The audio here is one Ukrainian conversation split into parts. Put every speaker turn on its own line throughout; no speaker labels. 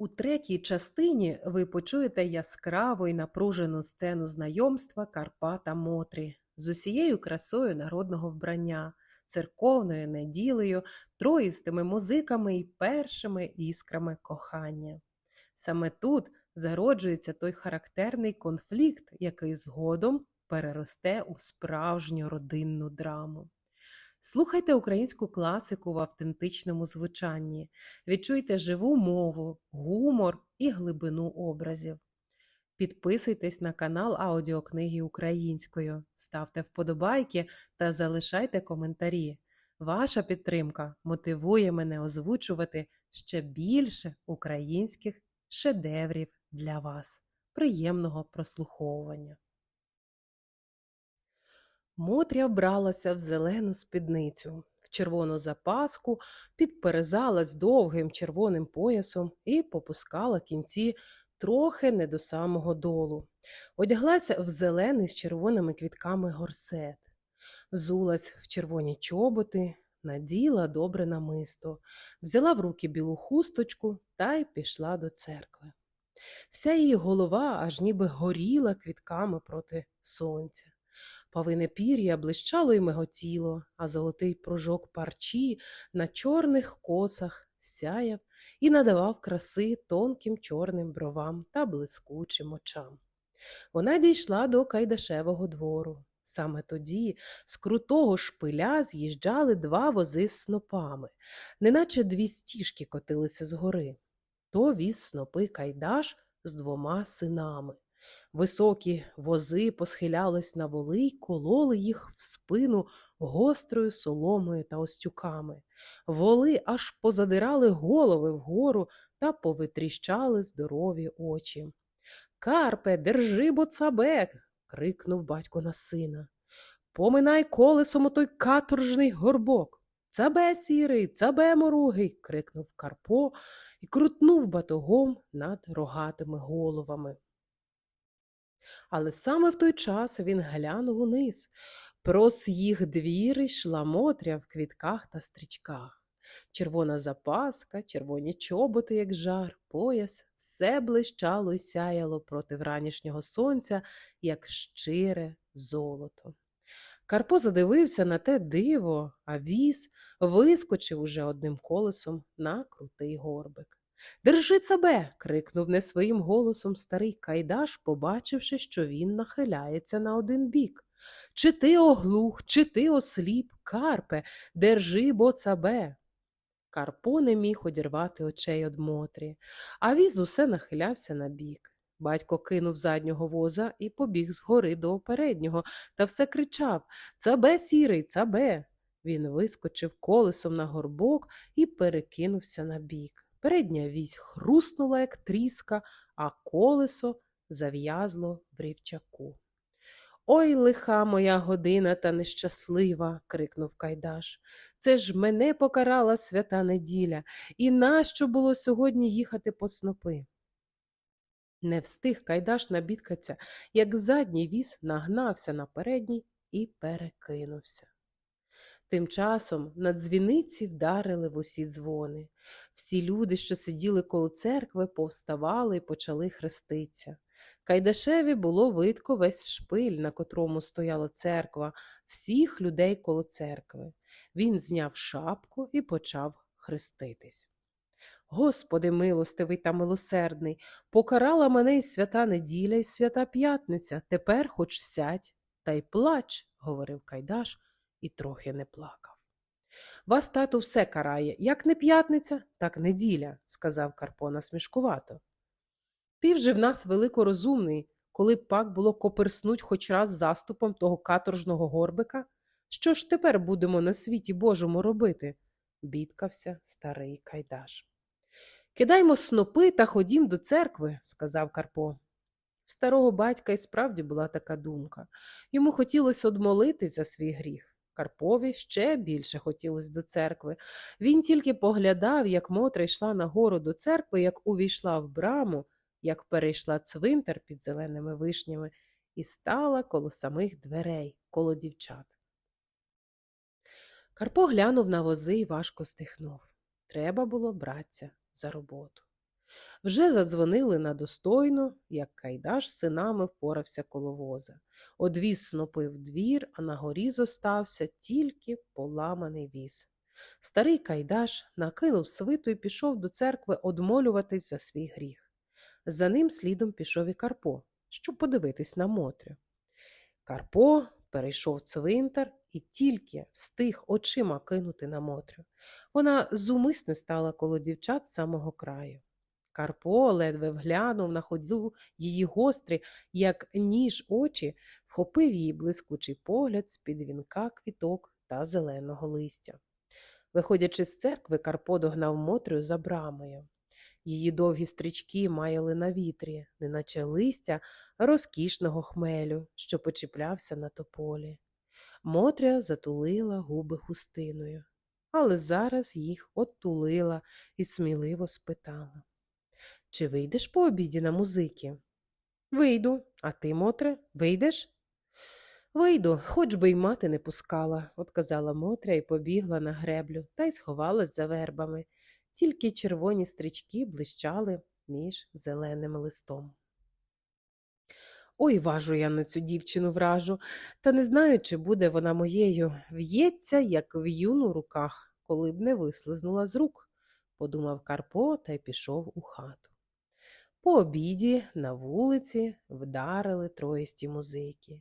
У третій частині ви почуєте яскраву і напружену сцену знайомства Карпа та Мотрі з усією красою народного вбрання, церковною неділею, троїстими музиками і першими іскрами кохання. Саме тут зароджується той характерний конфлікт, який згодом переросте у справжню родинну драму. Слухайте українську класику в автентичному звучанні, відчуйте живу мову, гумор і глибину образів. Підписуйтесь на канал аудіокниги українською, ставте вподобайки та залишайте коментарі. Ваша підтримка мотивує мене озвучувати ще більше українських шедеврів для вас. Приємного прослуховування! Мотря вбралася в зелену спідницю, в червону запаску, підперезалась довгим червоним поясом і попускала кінці трохи не до самого долу. Одяглася в зелений з червоними квітками горсет, взулась в червоні чоботи, наділа добре намисто, взяла в руки білу хусточку та й пішла до церкви. Вся її голова аж ніби горіла квітками проти сонця. Павине пір'я блищало й миготіло, а золотий пружок парчі на чорних косах сяяв і надавав краси тонким чорним бровам та блискучим очам. Вона дійшла до Кайдашевого двору. Саме тоді з крутого шпиля з'їжджали два вози з снопами, неначе дві стіжки котилися з гори. То віз снопи Кайдаш з двома синами. Високі вози посхилялись на воли й кололи їх в спину гострою соломою та остюками. Воли аж позадирали голови вгору та повитріщали здорові очі. Карпе, держи боцабек. крикнув батько на сина. Поминай колесом отой каторжний горбок. Цабе сірий, цабе моругий. крикнув Карпо і крутнув батогом над рогатими головами. Але саме в той час він глянув униз. Прос їх двір йшла Мотря в квітках та стрічках. Червона запаска, червоні чоботи, як жар, пояс, все блищало й сяяло проти вранішнього сонця, як щире золото. Карпо задивився на те диво, а віз вискочив уже одним колесом на крутий горбик. Держи цабе. крикнув не своїм голосом старий Кайдаш, побачивши, що він нахиляється на один бік. Чи ти оглух, чи ти осліп, Карпе, держи бо цабе. Карпо не міг одірвати очей од Мотрі, а віз усе нахилявся на бік. Батько кинув заднього воза і побіг згори до переднього та все кричав Цабе, сірий, цабе. Він вискочив колесом на горбок і перекинувся на бік. Передня вісь хруснула, як тріска, а колесо зав'язло в рівчаку. Ой, лиха моя година та нещаслива, крикнув Кайдаш. Це ж мене покарала свята неділя, і нащо було сьогодні їхати по снопи? Не встиг Кайдаш набідкаться, як задній віз нагнався на передній і перекинувся. Тим часом на дзвіниці вдарили в усі дзвони. Всі люди, що сиділи коло церкви, повставали і почали хреститься. Кайдашеві було видко весь шпиль, на котрому стояла церква, всіх людей коло церкви. Він зняв шапку і почав хреститись. Господи милостивий та милосердний, покарала мене й свята неділя, й свята п'ятниця. Тепер хоч сядь та й плач, говорив Кайдаш і трохи не плакав. Вас, тату, все карає, як не п'ятниця, так неділя, сказав Карпо насмішкувато. Ти вже в нас великорозумний, коли б пак було коперснуть хоч раз заступом того каторжного горбика. Що ж тепер будемо на світі Божому робити? бідкався старий Кайдаш. Кидаймо снопи та ходім до церкви, сказав Карпо. В старого батька і справді була така думка. Йому хотілося одмолитись за свій гріх. Карпові ще більше хотілося до церкви. Він тільки поглядав, як Мотра йшла нагору до церкви, як увійшла в браму, як перейшла цвинтар під зеленими вишнями і стала коло самих дверей, коло дівчат. Карпо глянув на вози і важко стихнув. Треба було братися за роботу. Вже задзвонили на достойну, як Кайдаш синами впорався коло воза. Одвіз снопи в двір, а на горі зостався тільки поламаний віз. Старий Кайдаш накинув свиту і пішов до церкви одмолюватись за свій гріх. За ним слідом пішов і Карпо, щоб подивитись на Мотрю. Карпо перейшов цвинтар і тільки встиг очима кинути на Мотрю. Вона зумисне стала коло дівчат самого краю. Карпо ледве вглянув на ходзу її гострі, як ніж очі, вхопив її блискучий погляд з-під вінка квіток та зеленого листя. Виходячи з церкви, Карпо догнав Мотрю за брамою. Її довгі стрічки маяли на вітрі, неначе листя розкішного хмелю, що почіплявся на тополі. Мотря затулила губи хустиною, але зараз їх оттулила і сміливо спитала. Чи вийдеш по обіді на музики? Вийду, а ти, Мотре, вийдеш? Вийду, хоч би й мати не пускала, отказала Мотря і побігла на греблю та й сховалась за вербами. Тільки червоні стрічки блищали між зеленим листом. Ой, важу я на цю дівчину вражу, та не знаю, чи буде вона моєю. В'ється, як в'юн у руках, коли б не вислизнула з рук, подумав Карпо та й пішов у хату. По обіді на вулиці вдарили троїсті музики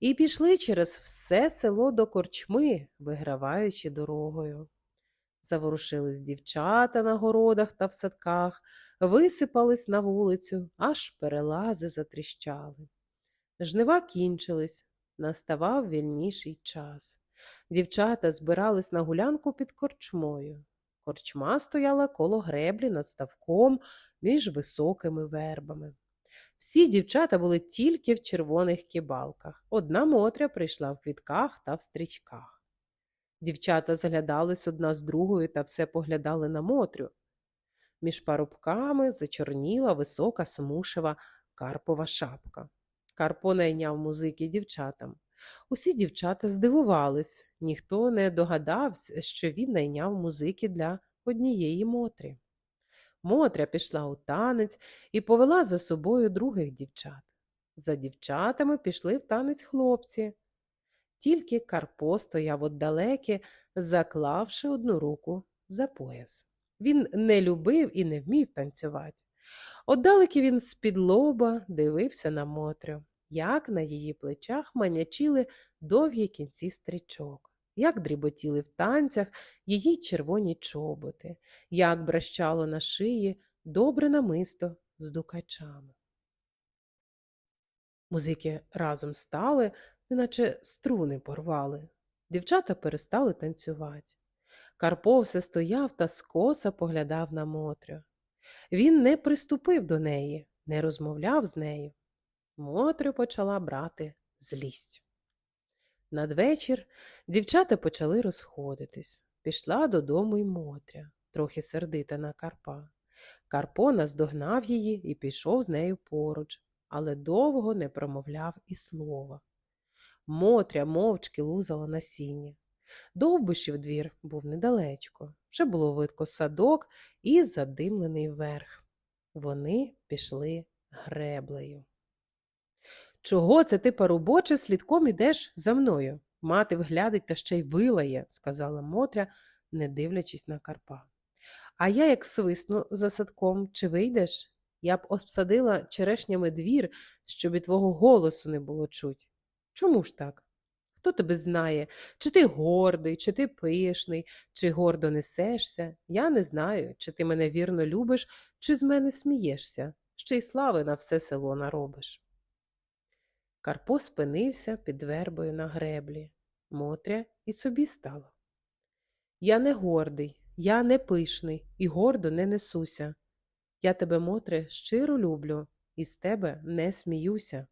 і пішли через все село до корчми, виграваючи дорогою. Заворушились дівчата на городах та в садках, висипались на вулицю, аж перелази затріщали. Жнива кінчились, наставав вільніший час. Дівчата збирались на гулянку під корчмою. Корчма стояла коло греблі над ставком між високими вербами. Всі дівчата були тільки в червоних кібалках. Одна Мотря прийшла в квітках та в стрічках. Дівчата заглядались одна з другою та все поглядали на Мотрю. Між парубками зачорніла висока смушева карпова шапка. Карпо найняв музики дівчатам. Усі дівчата здивувались, ніхто не догадався, що він найняв музики для однієї Мотрі. Мотря пішла у танець і повела за собою других дівчат. За дівчатами пішли в танець хлопці. Тільки Карпо стояв отдалеки, заклавши одну руку за пояс. Він не любив і не вмів танцювати. Отдалеки він з-під лоба дивився на Мотрю, як на її плечах манячили довгі кінці стрічок, як дріботіли в танцях її червоні чоботи, як брещало на шиї добре намисто з дукачами. Музики разом стали, неначе струни порвали. Дівчата перестали танцювати. Карпо все стояв та скоса поглядав на Мотрю. Він не приступив до неї, не розмовляв з нею. Мотрю почала брати злість. Надвечір дівчата почали розходитись. Пішла додому й Мотря, трохи сердита на Карпа. Карпо наздогнав її і пішов з нею поруч, але довго не промовляв і слова. Мотря мовчки лузала насіння. Довбишів двір був недалечко. Вже було видко садок і задимлений верх. Вони пішли греблею. Чого це ти, парубоче, слідком ідеш за мною? Мати вглядить та ще й вилає, сказала Мотря, не дивлячись на Карпа. А я, як свисну за садком, чи вийдеш? Я б обсадила черешнями двір, щоб і твого голосу не було чуть. Чому ж так? Хто тебе знає, чи ти гордий, чи ти пишний, чи гордо несешся? Я не знаю, чи ти мене вірно любиш, чи з мене смієшся, ще й слави на все село наробиш. Карпо спинився під вербою на греблі. Мотря і собі стала. Я не гордий, я не пишний і гордо не несуся. Я тебе, Мотре, щиро люблю і з тебе не сміюся.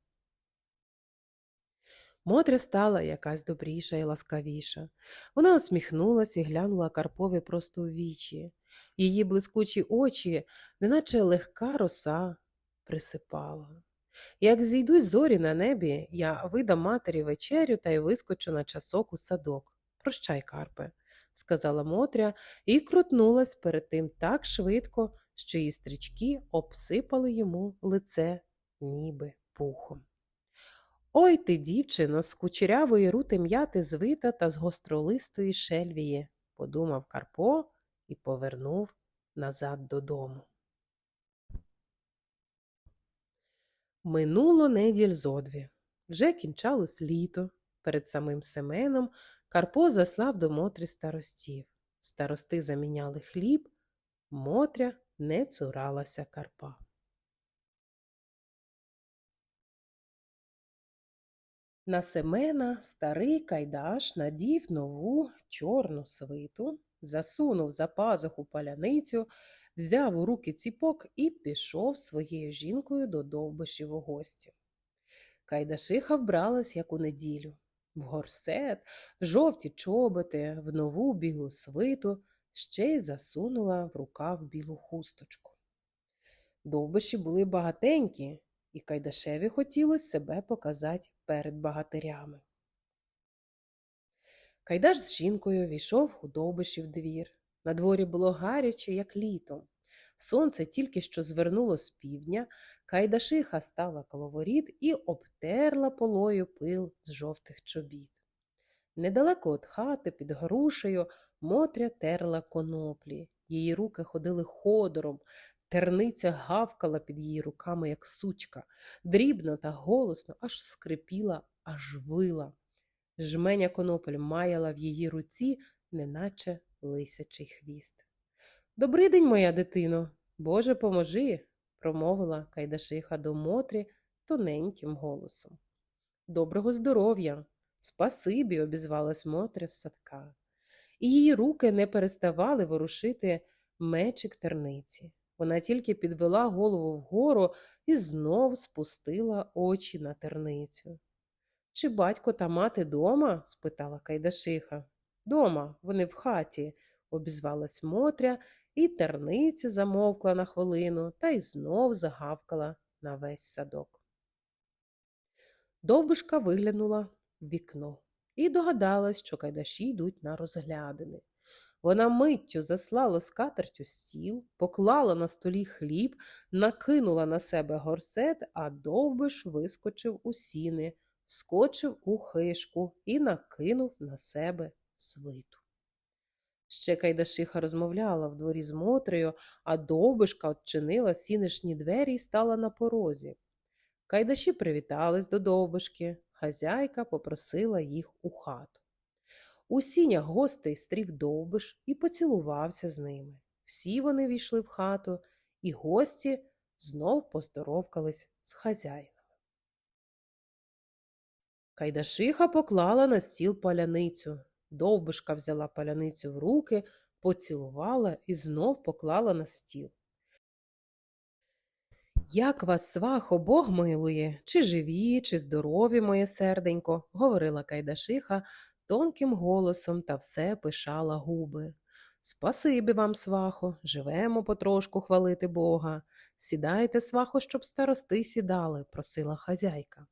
Мотря стала якась добріша і ласкавіша. Вона усміхнулась і глянула Карпові просто в вічі. Її блискучі очі, неначе легка роса, присипала. Як зійдуть зорі на небі, я видам матері вечерю та й вискочу на часок у садок. Прощай, Карпе, сказала Мотря і крутнулась перед тим так швидко, що її стрічки обсипали йому лице, ніби пухом. Ой ти, дівчино, з кучерявої рути м'яти звита та з гостролистої шельвії, подумав Карпо і повернув назад додому. Минуло неділь зо дві. Вже кінчалось літо. Перед самим Семеном Карпо заслав до Мотрі старостів. Старости заміняли хліб, Мотря не цуралася Карпа. На Семена старий Кайдаш надів нову чорну свиту, засунув за пазуху паляницю, взяв у руки ціпок і пішов своєю жінкою до довбишів у гості. Кайдашиха вбралась, як у неділю, в горсет, жовті чоботи, в нову білу свиту, ще й засунула в рукав білу хусточку. Довбиші були багатенькі, і Кайдашеві хотілося себе показати перед багатирями. Кайдаш з жінкою війшов у довбишів двір. На дворі було гаряче, як літом. Сонце тільки що звернуло з півдня, Кайдашиха стала коло воріт і обтерла полою пил з жовтих чобіт. Недалеко від хати, під грушею, Мотря терла коноплі. Її руки ходили ходором, терниця гавкала під її руками, як сучка, дрібно та голосно аж скрипіла, аж вила. Жменя конопель маяла в її руці, неначе лисячий хвіст. Добрий день, моя дитино, Боже, поможи, промовила Кайдашиха до Мотрі тоненьким голосом. Доброго здоров'я, спасибі, обізвалась Мотря з садка. І її руки не переставали ворушити мечик терниці. Вона тільки підвела голову вгору і знов спустила очі на терницю. Чи батько та мати дома? спитала Кайдашиха. Дома, вони в хаті, обізвалась Мотря, і терниця замовкла на хвилину та й знов загавкала на весь садок. Довбишка виглянула в вікно і догадалась, що кайдаші йдуть на розглядини. Вона миттю заслала скатертю стіл, поклала на столі хліб, накинула на себе горсет, а довбиш вискочив у сіни, вскочив у хишку і накинув на себе свиту. Ще Кайдашиха розмовляла в дворі з Мотрею, а довбишка odчинила сінишні двері і стала на порозі. Кайдаші привітались до довбишки, хазяйка попросила їх у хату. У сінях гостей стрів довбиш і поцілувався з ними. Всі вони війшли в хату, і гості знов поздоровкались з хазяїном. Кайдашиха поклала на стіл паляницю. Довбишка взяла паляницю в руки, поцілувала і знов поклала на стіл. Як вас, свахо, Бог милує, чи живі, чи здорові, моє серденько, говорила Кайдашиха тонким голосом та все пишала губи. Спасибі вам, свахо, живемо потрошку хвалити Бога. Сідайте, свахо, щоб старости сідали, просила хазяйка.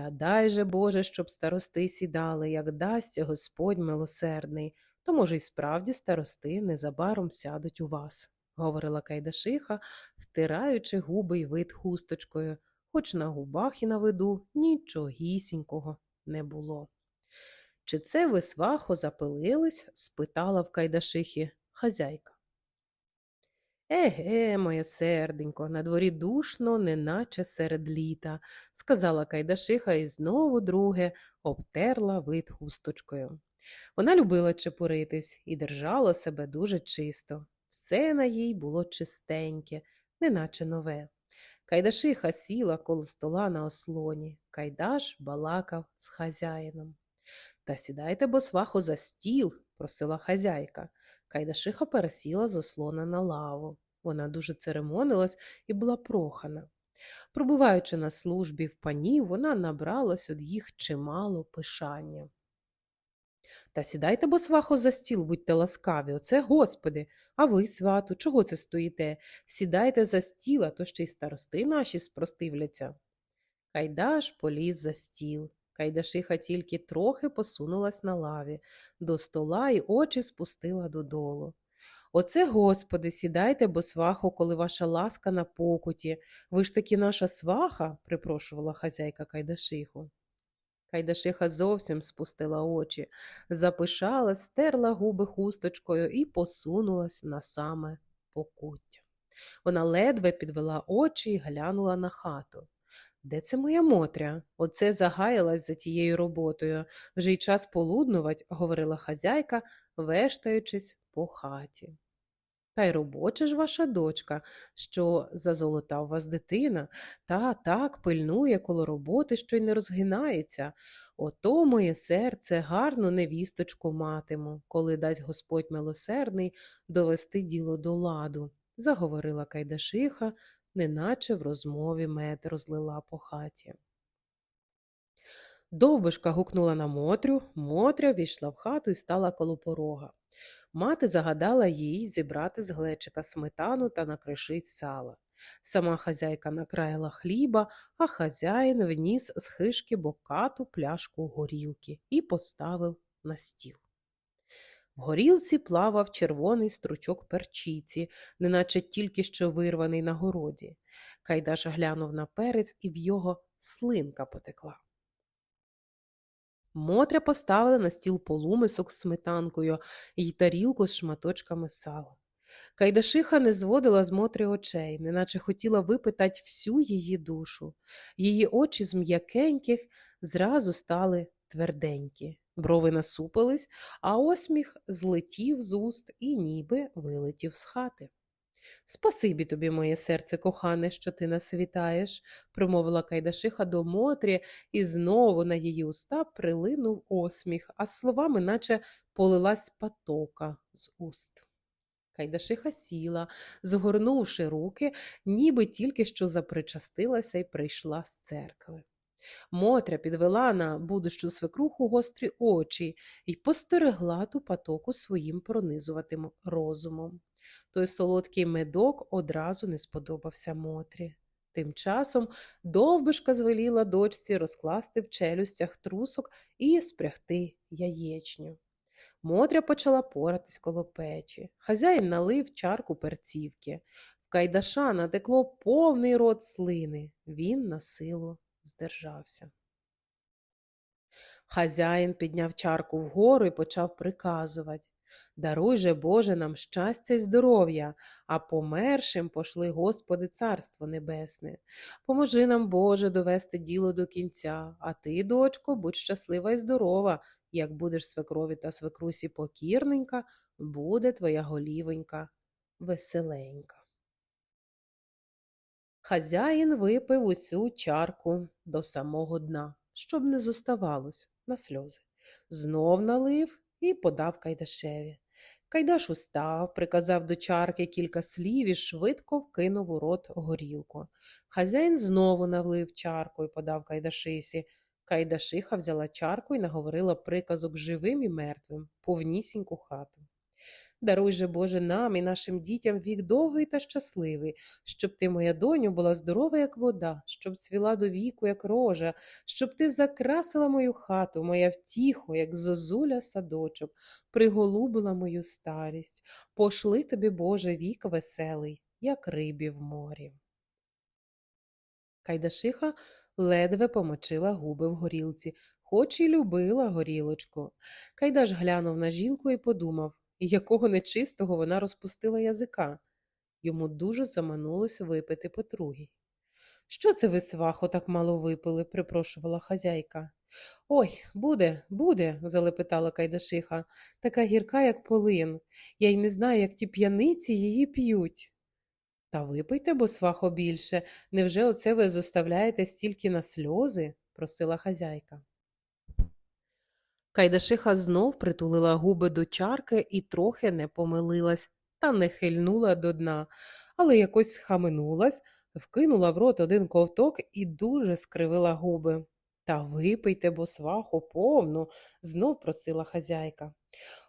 Та дай же, Боже, щоб старости сідали, як дасть Господь милосердний, то, може, й справді старости незабаром сядуть у вас, говорила Кайдашиха, втираючи губи й вид хусточкою, хоч на губах і на виду нічогісінького не було. Чи це ви, свахо, запилились? спитала в Кайдашихі хазяйка. Еге, моє серденько, на дворі душно, неначе серед літа, сказала Кайдашиха і знову друге обтерла вид хусточкою. Вона любила чепуритись і держала себе дуже чисто. Все на їй було чистеньке, неначе нове. Кайдашиха сіла коло стола на ослоні. Кайдаш балакав з хазяїном. Та сідайте, бо свахо, за стіл, просила хазяйка. Кайдашиха пересіла з ослона на лаву. Вона дуже церемонилась і була прохана. Пробуваючи на службі в панів, вона набралась від їх чимало пишання. Та сідайте, бо свахо, за стіл, будьте ласкаві, оце господи, а ви, свату, чого це стоїте? Сідайте за стіл, а то ще й старости наші спростивляться. Кайдаш поліз за стіл. Кайдашиха тільки трохи посунулась на лаві до стола і очі спустила додолу. Оце, господи, сідайте, бо свахо, коли ваша ласка на покуті. Ви ж таки наша сваха, припрошувала хазяйка Кайдашиху. Кайдашиха зовсім спустила очі, запишалась, втерла губи хусточкою і посунулась на саме покуття. Вона ледве підвела очі і глянула на хату. Де це моя Мотря? Оце загаялась за тією роботою. Вже й час полуднувать, говорила хазяйка, вештаючись по хаті. Та й робоча ж ваша дочка, що зазолотав вас дитина, та так пильнує коло роботи, що й не розгинається. Ото моє серце гарну невісточку матиму, коли дасть Господь милосердний довести діло до ладу, заговорила Кайдашиха, неначе в розмові мед розлила по хаті. Довбишка гукнула на Мотрю, Мотря війшла в хату і стала коло порога. Мати загадала їй зібрати з глечика сметану та накришить сала. Сама хазяйка накраїла хліба, а хазяїн вніс з хишки бокату пляшку горілки і поставив на стіл. В горілці плавав червоний стручок перчиці, неначе тільки що вирваний на городі. Кайдаш глянув на перець, і в його слинка потекла. Мотря поставила на стіл полумисок з сметанкою і тарілку з шматочками сала. Кайдашиха не зводила з Мотрі очей, неначе хотіла випитати всю її душу. Її очі з м'якеньких зразу стали тверденькі, брови насупились, а осміх злетів з уст і ніби вилетів з хати. Спасибі тобі, моє серце кохане, що ти нас вітаєш, промовила Кайдашиха до Мотрі, і знову на її уста прилинув осміх, а словами, наче полилась патока з уст. Кайдашиха сіла, згорнувши руки, ніби тільки що запричастилася і прийшла з церкви. Мотря підвела на будущу свекруху гострі очі і постерегла ту патоку своїм пронизуватим розумом. Той солодкий медок одразу не сподобався Мотрі. Тим часом довбишка звеліла дочці розкласти в челюстях трусок і спрягти яєчню. Мотря почала поратись коло печі. Хазяїн налив чарку перцівки. В Кайдаша натекло повний рот слини. Він на силу здержався. Хазяїн підняв чарку вгору і почав приказувати Даруй же, Боже, нам щастя й здоров'я, а помершим пошли Господи Царство Небесне. Поможи нам, Боже, довести діло до кінця, а ти, дочко, будь щаслива й здорова, як будеш свекрові та свекрусі покірненька, буде твоя голівонька веселенька. Хазяїн випив усю чарку до самого дна, щоб не зоставалось на сльози. Знов налив і подав Кайдашеві. Кайдаш устав, приказав до чарки кілька слів і швидко вкинув у рот горілку. Хазяїн знову навлив чарку і подав Кайдашисі. Кайдашиха взяла чарку і наговорила приказок живим і мертвим, повнісіньку хату. Даруй же, Боже, нам і нашим дітям вік довгий та щасливий, щоб ти, моя доню, була здорова, як вода, щоб цвіла до віку, як рожа, щоб ти закрасила мою хату, моя втіхо, як зозуля садочок, приголубила мою старість. Пошли тобі, Боже, вік веселий, як рибі в морі. Кайдашиха ледве помочила губи в горілці, хоч і любила горілочку. Кайдаш глянув на жінку і подумав і якого нечистого вона розпустила язика. Йому дуже заманулося випити потругій. Що це ви, свахо, так мало випили? припрошувала хазяйка. Ой, буде, буде, залепетала Кайдашиха, така гірка, як полин. Я й не знаю, як ті п'яниці її п'ють. Та випийте, бо свахо більше. Невже оце ви зоставляєте стільки на сльози? просила хазяйка. Кайдашиха знов притулила губи до чарки і трохи не помилилась, та не хильнула до дна, але якось схаменулась, вкинула в рот один ковток і дуже скривила губи. Та випийте, бо сваху повну, знов просила хазяйка.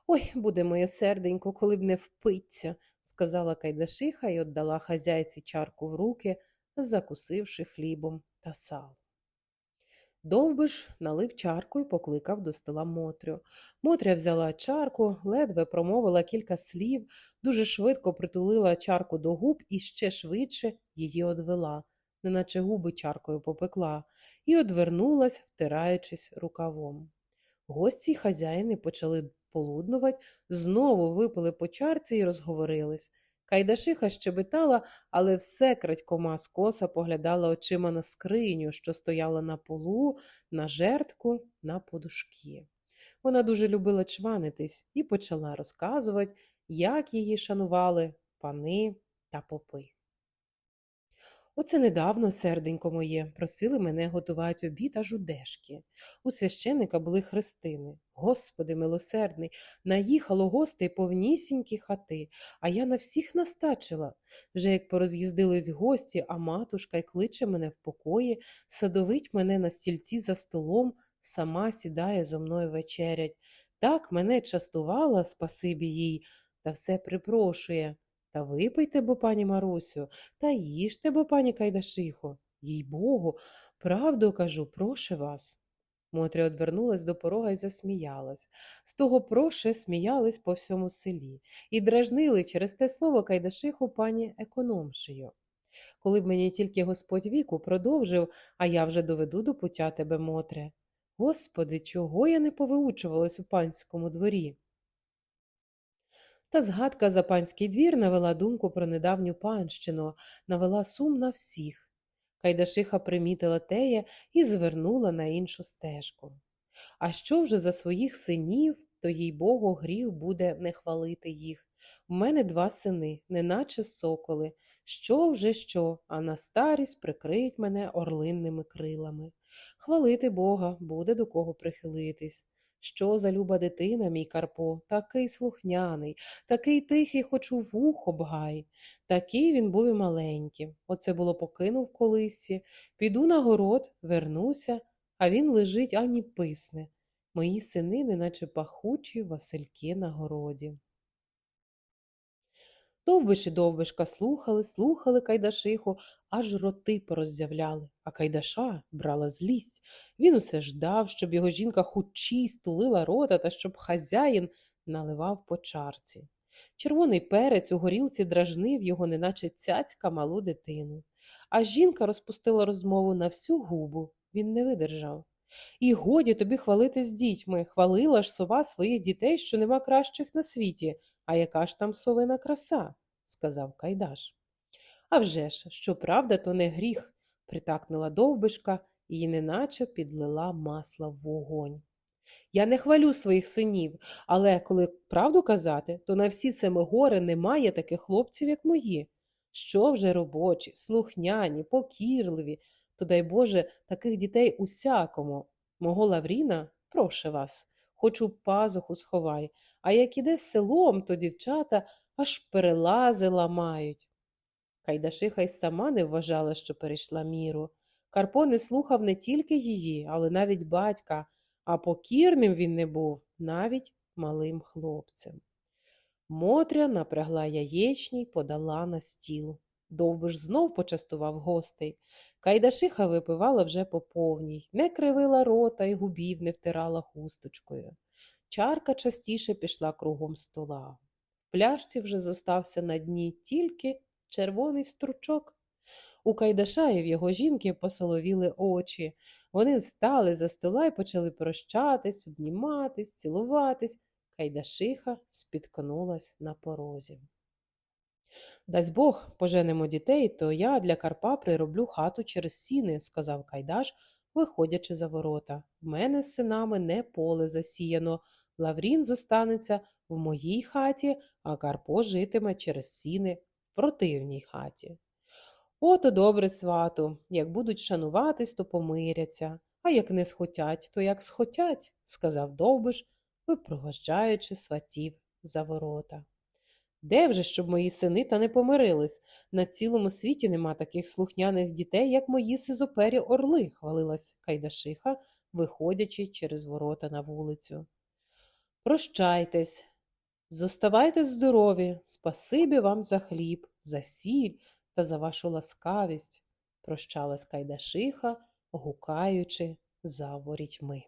Ой, буде моє серденько, коли б не впиться, сказала Кайдашиха і віддала хазяйці чарку в руки, закусивши хлібом та салом. Довбиш налив чарку і покликав до стола Мотрю. Мотря взяла чарку, ледве промовила кілька слів, дуже швидко притулила чарку до губ і ще швидше її одвела, неначе губи чаркою попекла, і одвернулась, втираючись рукавом. Гості й хазяїни почали полуднувати, знову випили по чарці і розговорились. Кайдашиха щебетала, але все крадькома скоса поглядала очима на скриню, що стояла на полу, на жертку, на подушки. Вона дуже любила чванитись і почала розказувати, як її шанували пани та попи. Оце недавно, серденько моє, просили мене готувати обід аж у дешки. У священика були хрестини. Господи милосердний, наїхало гостей повнісінькі хати, а я на всіх настачила. Вже як пороз'їздились гості, а матушка й кличе мене в покої, садовить мене на стільці за столом, сама сідає зо мною вечерять. Так мене частувала, спасибі їй, та все припрошує. Та випийте, бо, пані Марусю, та їжте, бо, пані Кайдашихо. Їй богу, правду кажу, проше вас. Мотря одвернулась до порога і засміялась. З того проше сміялись по всьому селі і дражнили через те слово Кайдашиху пані економшею. Коли б мені тільки Господь віку продовжив, а я вже доведу до пуття тебе, Мотре. Господи, чого я не повиучувалась у панському дворі? Та згадка за панський двір навела думку про недавню панщину, навела сум на всіх. Кайдашиха примітила теє і звернула на іншу стежку. А що вже за своїх синів, то їй богу гріх буде не хвалити їх. У мене два сини, неначе соколи. Що вже що, а на старість прикриють мене орлинними крилами. Хвалити Бога буде до кого прихилитись. Що за люба дитина, мій Карпо, такий слухняний, такий тихий, хоч у вухо бгай. Такий він був і маленький. Оце було покинув колисці. Піду на город, вернуся, а він лежить ані писне. Мої сини, неначе пахучі васильки на городі. Довбиш і довбишка слухали, слухали Кайдашиху, аж роти пороззявляли, а Кайдаша брала злість. Він усе ждав, щоб його жінка хучі стулила рота та щоб хазяїн наливав по чарці. Червоний перець у горілці дражнив його, неначе цяцька малу дитину. А жінка розпустила розмову на всю губу. Він не видержав. І годі тобі хвалити з дітьми. Хвалила ж сова своїх дітей, що нема кращих на світі. А яка ж там совина краса? сказав Кайдаш. «А вже ж, що правда, то не гріх, притакнула довбишка і неначе підлила масла в вогонь. Я не хвалю своїх синів, але коли правду казати, то на всі семи гори немає таких хлопців, як мої. Що вже робочі, слухняні, покірливі, то дай Боже таких дітей усякому. Мого Лавріна, проше вас, хоч у пазуху сховай, а як іде селом, то дівчата аж перелази ламають. Кайдашиха й сама не вважала, що перейшла міру. Карпо не слухав не тільки її, але навіть батька, а покірним він не був навіть малим хлопцем. Мотря напрягла яєчні й подала на стіл. Довбиш знов почастував гостей. Кайдашиха випивала вже по повній, не кривила рота й губів не втирала хусточкою. Чарка частіше пішла кругом стола. В пляшці вже зостався на дні тільки червоний стручок. У Кайдаша і в його жінки посоловіли очі. Вони встали за стола і почали прощатись, обніматись, цілуватись. Кайдашиха спіткнулась на порозі. Дасть Бог, поженемо дітей, то я для Карпа прироблю хату через сіни, сказав Кайдаш, виходячи за ворота. В мене з синами не поле засіяно. Лаврін зостанеться в моїй хаті, а Карпо житиме через сіни в противній хаті. Ото добре, свату, як будуть шануватись, то помиряться, а як не схотять, то як схотять, сказав Довбиш, випроважаючи сватів за ворота. Де вже, щоб мої сини та не помирились? На цілому світі нема таких слухняних дітей, як мої сизопері орли, хвалилась Кайдашиха, виходячи через ворота на вулицю. Прощайтесь, зоставайте здорові, спасибі вам за хліб, за сіль та за вашу ласкавість, прощалась Кайдашиха, гукаючи за ворітьми.